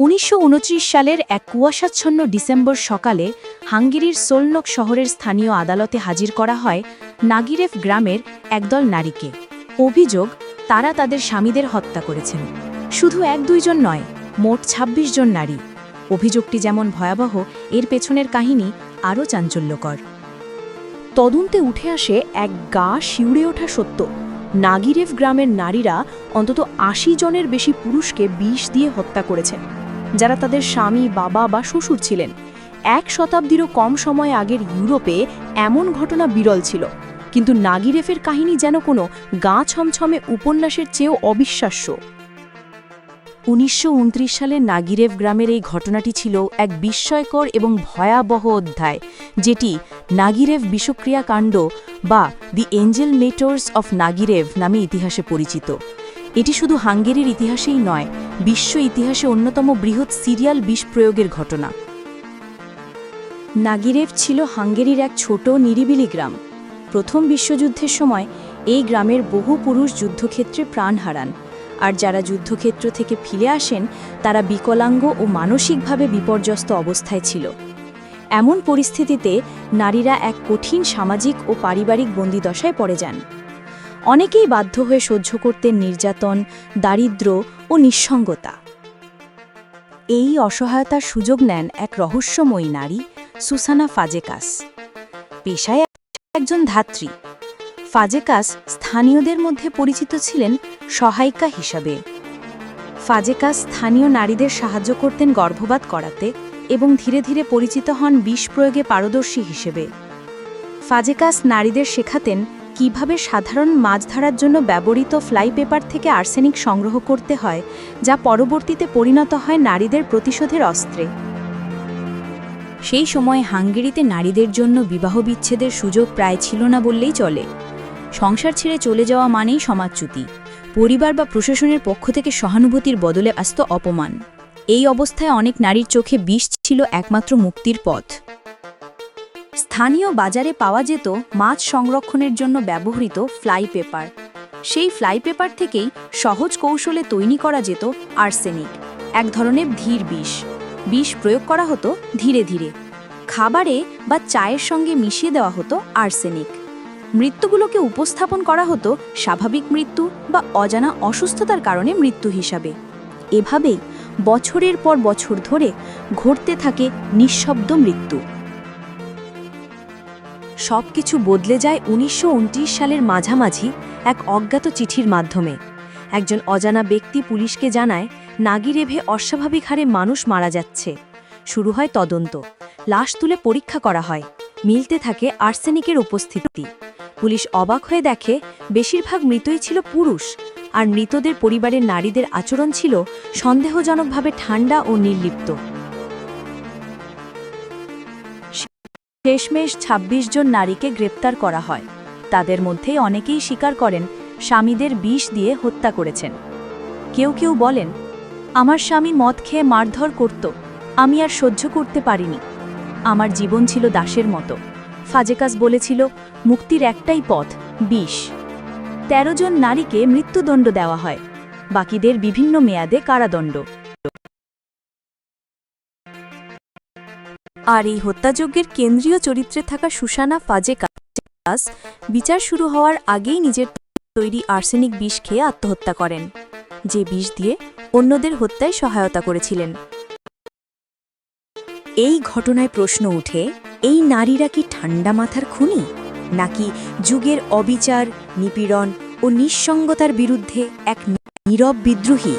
উনিশশো উনত্রিশ সালের এক কুয়াশাচ্ছন্ন ডিসেম্বর সকালে হাঙ্গেরির সোলনক শহরের স্থানীয় আদালতে হাজির করা হয় নাগিরেফ গ্রামের একদল নারীকে। অভিযোগ, তারা তাদের স্বামীদের হত্যা করেছেন। শুধু এক দুইজন নয়, মোট ২৬ জন নারী। অভিযোগটি যেমন ভয়াবহ, এর পেছনের কাহিনী আরও চাঞ্চল্যকর। তদন্তে উঠে আসে এক গা শিউড়ে ওঠা সত্য। নাগিরেভ গ্রামের নারীরা অন্তত আশি জনের বেশি পুরুষকে বিষ দিয়ে হত্যা করেছেন যারা তাদের স্বামী, বাবা বা শ্বশুর ছিলেন। এক শতাব্দীরও কম সময় আগের ইউরোপে এমন ঘটনা বিরল ছিল। কিন্তু নাগিরেফের কাহিনী যেন কোনো গা ছমছমে উপন্যাসের চেয়েও অবিশ্বাস্য। উনিশশো উনত্রিশ সালে নাগিরেভ গ্রামের এই ঘটনাটি ছিল এক বিস্ময়কর এবং ভয়াবহ অধ্যায়, যেটি নাগিরেভ বিষক্রিয়া কাণ্ড বা দি এঞ্জেল মেটর্স অফ নাগিরেভ নামে ইতিহাসে পরিচিত। এটি শুধু হাঙ্গেরির ইতিহাসেই নয়, বিশ্ব ইতিহাসে অন্যতম বৃহৎ সিরিয়াল বিষ প্রয়োগের ঘটনা। নাগিরেভ ছিল হাঙ্গেরির এক ছোট নিরিবিলি গ্রাম। প্রথম বিশ্বযুদ্ধের সময় এই গ্রামের বহু পুরুষ যুদ্ধক্ষেত্রে প্রাণ হারান। আর যারা যুদ্ধক্ষেত্র থেকে ফিরে আসেন, তারা বিকলাঙ্গ ও মানসিকভাবে বিপর্যস্ত অবস্থায় ছিল। এমন পরিস্থিতিতে নারীরা এক কঠিন সামাজিক ও পারিবারিক বন্দিদশায় পড়ে যান। অনেকেই বাধ্য হয়ে সহ্য করতেন নির্যাতন দারিদ্র্য ও নিঃসঙ্গতা। এই অসহায়তার সুযোগ নেন এক রহস্যময়ী নারী, সুসানা ফাজেকাস। পেশায় একজন ধাত্রী। ফাজেকাস স্থানীয়দের মধ্যে পরিচিত ছিলেন সহায়িকা হিসাবে। ফাজেকাস স্থানীয় নারীদের সাহায্য করতেন গর্ভপাত করাতে এবং ধীরে ধীরে পরিচিত হন বিষ প্রয়োগে পারদর্শী হিসেবে। ফাজেকাস নারীদের শেখাতেন কীভাবে সাধারণ মাছ ধরার জন্য ব্যবহৃত ফ্লাই পেপার থেকে আর্সেনিক সংগ্রহ করতে হয়, যা পরবর্তীতে পরিণত হয় নারীদের প্রতিশোধের অস্ত্রে। সেই সময় হাঙ্গেরিতে নারীদের জন্য বিবাহ বিচ্ছেদের সুযোগ প্রায় ছিল না বললেই চলে। সংসার ছেড়ে চলে যাওয়া মানেই সমাজচ্যুতি। পরিবার বা প্রশাসনের পক্ষ থেকে সহানুভূতির বদলে আসত অপমান। এই অবস্থায় অনেক নারীর চোখে বিষ ছিল একমাত্র মুক্তির পথ। স্থানীয় বাজারে পাওয়া যেত মাছ সংরক্ষণের জন্য ব্যবহৃত ফ্লাই পেপার। সেই ফ্লাই পেপার থেকেই সহজ কৌশলে তৈরি করা যেত আর্সেনিক, এক ধরনের ধীর বিষ। বিষ প্রয়োগ করা হতো ধীরে ধীরে। খাবারে বা চায়ের সঙ্গে মিশিয়ে দেওয়া হতো আর্সেনিক। মৃত্যুগুলোকে উপস্থাপন করা হতো স্বাভাবিক মৃত্যু বা অজানা অসুস্থতার কারণে মৃত্যু হিসাবে। এভাবেই বছরের পর বছর ধরে ঘটতে থাকে নিঃশব্দ মৃত্যু। সব কিছু বদলে যায় উনিশশো উনত্রিশ সালের মাঝামাঝি এক অজ্ঞাত চিঠির মাধ্যমে। একজন অজানা ব্যক্তি পুলিশকে জানায়, নাগিরেভে অস্বাভাবিক হারে মানুষ মারা যাচ্ছে। শুরু হয় তদন্ত। লাশ তুলে পরীক্ষা করা হয়। মিলতে থাকে আর্সেনিকের উপস্থিতি। পুলিশ অবাক হয়ে দেখে, বেশিরভাগ মৃতই ছিল পুরুষ, আর মৃতদের পরিবারের নারীদের আচরণ ছিল সন্দেহজনকভাবে ঠান্ডা ও নির্লিপ্ত। শেষমেশ ২৬ জন নারীকে গ্রেপ্তার করা হয়। তাদের মধ্যে অনেকেই স্বীকার করেন, স্বামীদের বিষ দিয়ে হত্যা করেছেন। কেউ কেউ বলেন, আমার স্বামী মদ খেয়ে মারধর করত, আমি আর সহ্য করতে পারিনি। আমার জীবন ছিল দাসের মতো। ফাজেকাস বলেছিল, মুক্তির একটাই পথ, বিষ। তেরো জন নারীকে মৃত্যুদণ্ড দেওয়া হয়। বাকিদের বিভিন্ন মেয়াদে কারাদণ্ড। আর এই হত্যাযজ্ঞের কেন্দ্রীয় চরিত্রে থাকা সুসানা ফাজেকাস বিচার শুরু হওয়ার আগেই নিজের তৈরি আর্সেনিক বিষ খেয়ে আত্মহত্যা করেন, যে বিষ দিয়ে অন্যদের হত্যায় সহায়তা করেছিলেন। এই ঘটনায় প্রশ্ন উঠে এই নারীরা কি ঠান্ডা মাথার খুনি? নাকি যুগের অবিচার, নিপীড়ন ও নিঃসঙ্গতার বিরুদ্ধে এক নীরব বিদ্রোহী?